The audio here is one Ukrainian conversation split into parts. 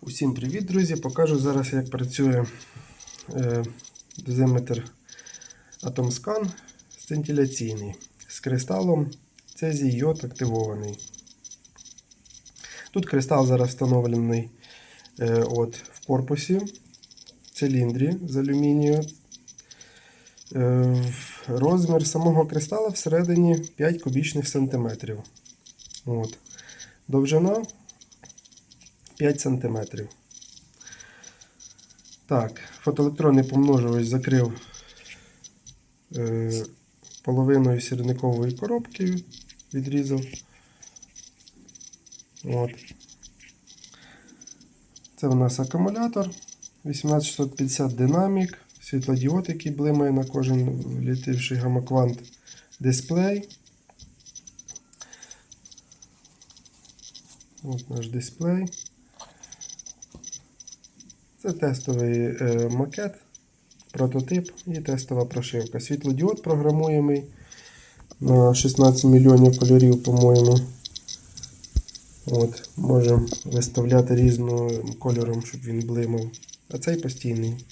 Усім привіт, друзі! Покажу зараз, як працює е, дозиметр AtomScan сцинтиляційний з кристалом Цезій активований. Тут кристал зараз встановлений е, от, в корпусі в циліндрі з алюмінію. Е, розмір самого кристала всередині 5 кубічних сантиметрів. От. Довжина 5 см. Так, фотоелектронний помножувач закрив е, половиною сірникової коробки, відрізав. От. Це у нас акумулятор 18650 динамік, світлодіод, який блимає на кожен влітивший гамаквант, дисплей. От наш дисплей. Це тестовий е, макет, прототип і тестова прошивка. Світлодіод програмуємий на 16 мільйонів кольорів, по-моєму. От, Можемо виставляти різним кольором, щоб він блимав. А цей постійний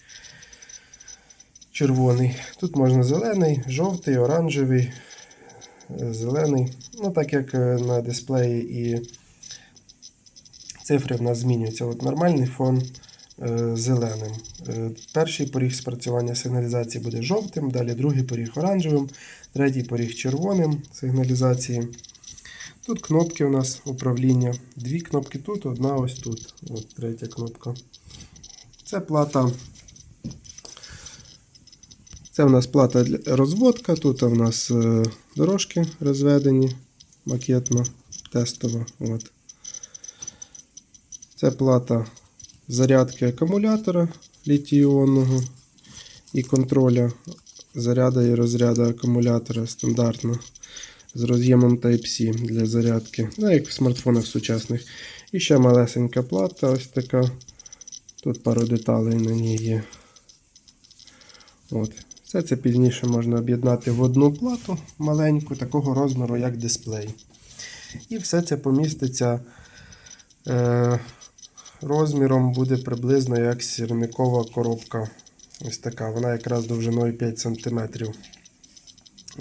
червоний. Тут можна зелений, жовтий, оранжевий, зелений. Ну, так як е, на дисплеї і цифри в нас змінюються. От Нормальний фон зеленим. Е, перший поріг спрацювання сигналізації буде жовтим, далі другий поріг оранжевим, третій поріг червоним сигналізації. Тут кнопки у нас управління. Дві кнопки тут, одна ось тут. От третя кнопка. Це плата. Це у нас плата для розводка. Тут у нас е, дорожки розведені макетно, тестово. От. Це плата зарядки акумулятора літій-іонного і контроля заряду і розряду акумулятора стандартно з роз'ємом Type-C для зарядки, ну, як в смартфонах сучасних. І ще малесенька плата, ось така. Тут пару деталей на ній є. От. Все це пізніше можна об'єднати в одну плату маленьку, такого розміру, як дисплей. І все це поміститься. Е, розміром буде приблизно як сірникова коробка. Ось така. Вона якраз довжиною 5 см.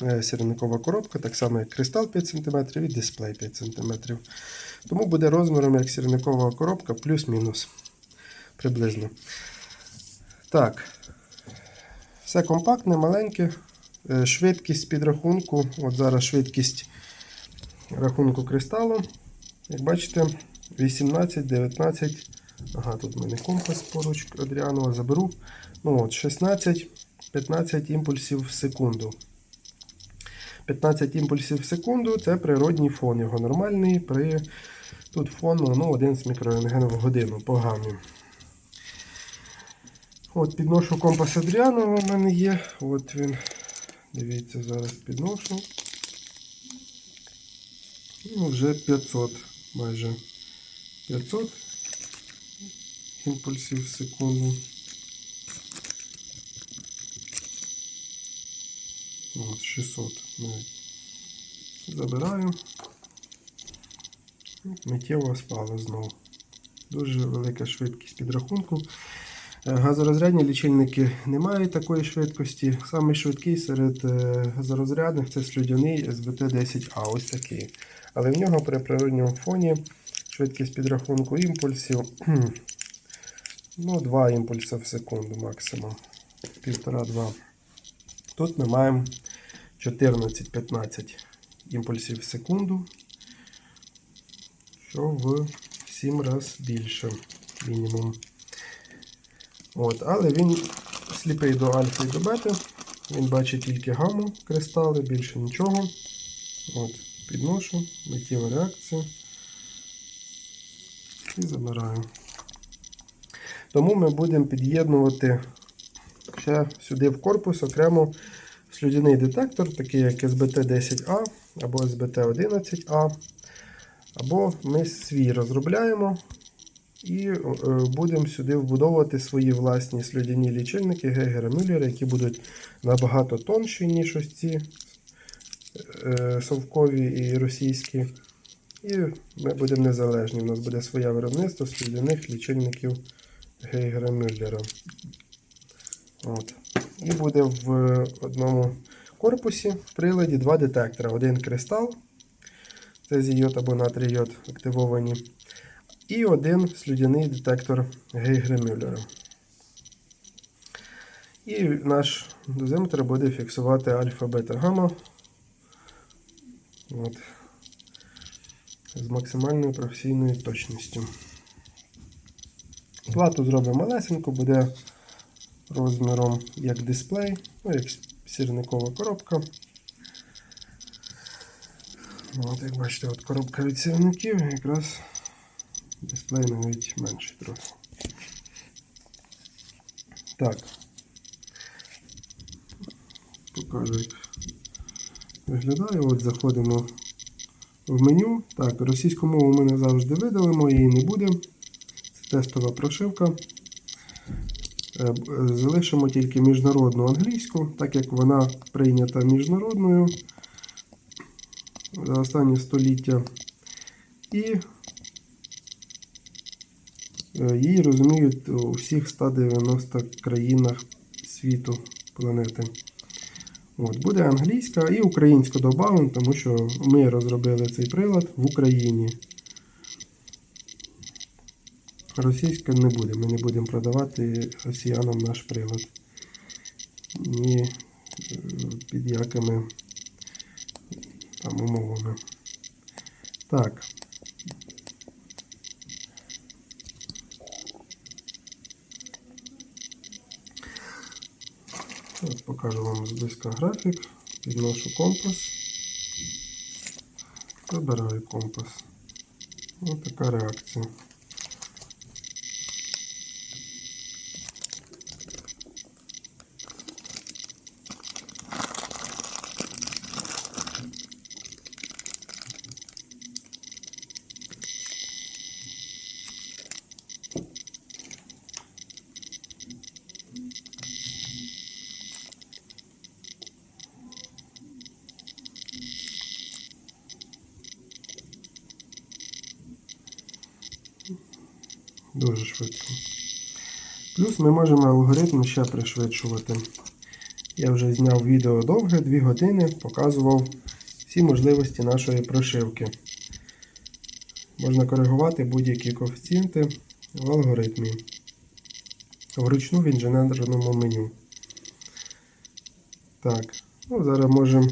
Е, Сірникова коробка, так само як кристал 5 см і дисплей 5 см. Тому буде розміром як сірникова коробка плюс-мінус. Приблизно. Так. Все компактне, маленьке. Е, Швидкість підрахунку. От зараз швидкість рахунку кристалу. Як бачите, 18, 19. Ага, тут в мене компас поруч Адріанова заберу. Ну от, 16, 15 імпульсів в секунду. 15 імпульсів в секунду це природній фон. Його нормальний при тут фон ну, 11 мікрорентген в годину по гамі. От, підношу компас Адріанова в мене є. От він. Дивіться, зараз підношу. Ну, вже 500 майже 500 імпульсів в секунду. От, 600 навіть. Забираю. Миттєво спало знову. Дуже велика швидкість підрахунку. Е, Газорозрядні лічильники не мають такої швидкості. Самий швидкий серед е, газорозрядних це слюдяний СБТ-10А, ось такий. Але в нього при природньому фоні швидкість підрахунку імпульсів ну, 2 імпульси в секунду максимум. 1,5-2. Тут ми маємо 14-15 імпульсів в секунду, що в 7 разів більше мінімум. От, Але він сліпий до альфа і до бета. Він бачить тільки гаму кристали, більше нічого. От, Підношу, миттєва реакція. І забираю. Тому ми будемо під'єднувати ще сюди в корпус окремо слюдяний детектор, такий як SBT10A або SBT11A. Або ми свій розробляємо і е, будемо сюди вбудовувати свої власні слюдяні лічильники Гегера Мюллера, які будуть набагато тонші, ніж ось ці е, совкові і російські. І ми будемо незалежні. У нас буде своє виробництво слідяних лічильників Гейгера Мюллера. От. І буде в одному корпусі в приладі два детектора. Один кристал, це з йод або натрій йод активовані. І один слюдяний детектор Гейгера Мюллера. І наш дозиметр буде фіксувати альфа, бета, гамма. З максимальною професійною точністю. Плату зробимо малесеньку, буде розміром як дисплей, ну, як сірникова коробка. От, як бачите, от коробка від сірників, якраз дисплей навіть менший трохи. Так. Покажу, як виглядає. От заходимо в меню. Так, російську мову ми не завжди видалимо, її не буде. Це тестова прошивка. Е, е, Залишимо тільки міжнародну англійську, так як вона прийнята міжнародною за останнє століття. І е, її розуміють у всіх 190 країнах світу планети. От, буде англійська і українську додамо, тому що ми розробили цей прилад в Україні. Російська не буде. Ми не будемо продавати росіянам наш прилад. Ні е, під якими там умовами. Так. От покажу вам зблизька графік. Підношу компас. Забираю компас. Ось така реакція. Дуже швидко. Плюс ми можемо алгоритм ще пришвидшувати. Я вже зняв відео довге, 2 години, показував всі можливості нашої прошивки. Можна коригувати будь-які коефіцієнти в алгоритмі. Вручну в інженерному меню. Так, ну зараз можемо,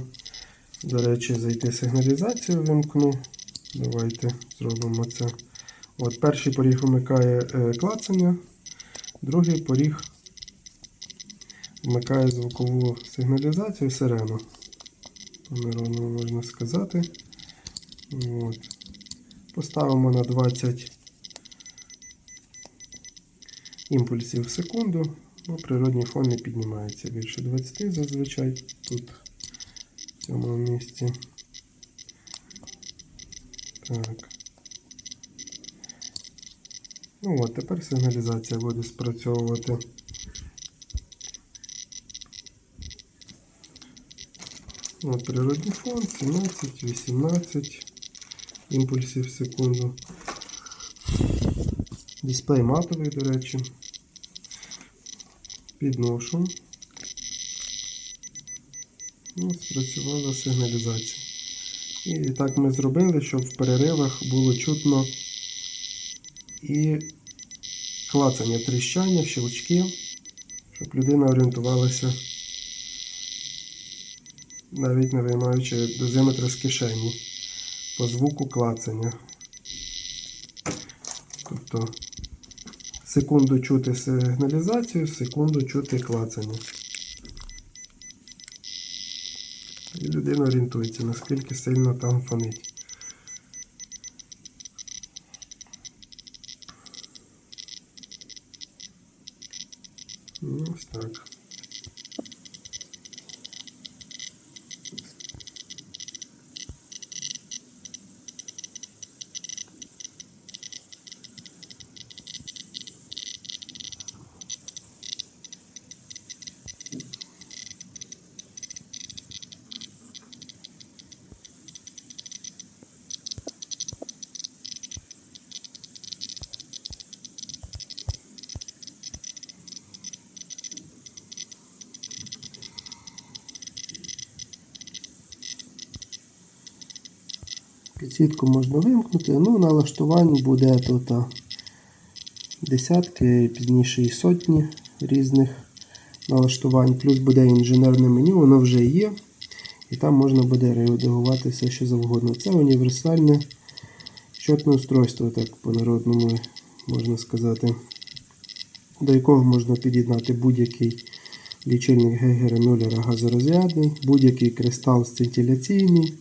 до речі, зайти сигналізацію вимкну. Давайте зробимо це. От перший поріг вмикає е, клацання, другий поріг вмикає звукову сигналізацію сирену. Помірно можна сказати. От. Поставимо на 20 імпульсів в секунду. Ну, природній фон не піднімається більше 20 зазвичай тут, в цьому місці. Так. Ну от, тепер сигналізація буде спрацьовувати. От природний фон 17, 18 імпульсів в секунду. Дисплей матовий, до речі. Підношу. Ну, спрацювала сигналізація. І так ми зробили, щоб в переривах було чутно і клацання, тріщання, щелчки, щоб людина орієнтувалася, навіть не виймаючи дозиметра з кишені по звуку клацання. Тобто секунду чути сигналізацію, секунду чути клацання. І людина орієнтується, наскільки сильно там фонить. Підсвітку можна вимкнути. Ну, налаштувань буде тут десятки, пізніше і сотні різних налаштувань. Плюс буде інженерне меню, воно вже є. І там можна буде редагувати все, що завгодно. Це універсальне щотне устройство, так по-народному можна сказати, до якого можна під'єднати будь-який лічильник Гейгера Мюллера газорозрядний, будь-який кристал сцинтиляційний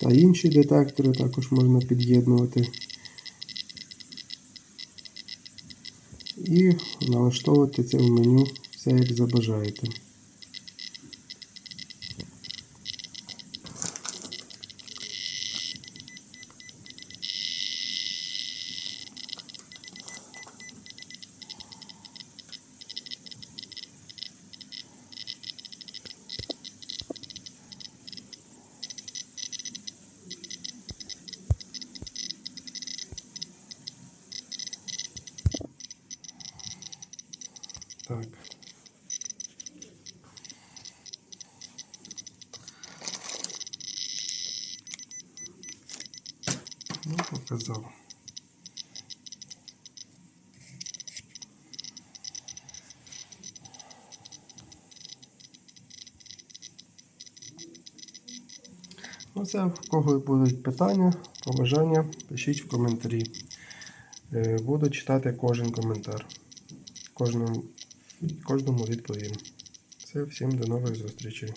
та інші детектори також можна під'єднувати. І налаштовувати це в меню все як забажаєте. Так. Ну, показав. Ну, в кого будуть питання, побажання, пишіть в коментарі. Е, Буду читати кожен коментар. Кожному, кожному відповім. Все, всім до нових зустрічей.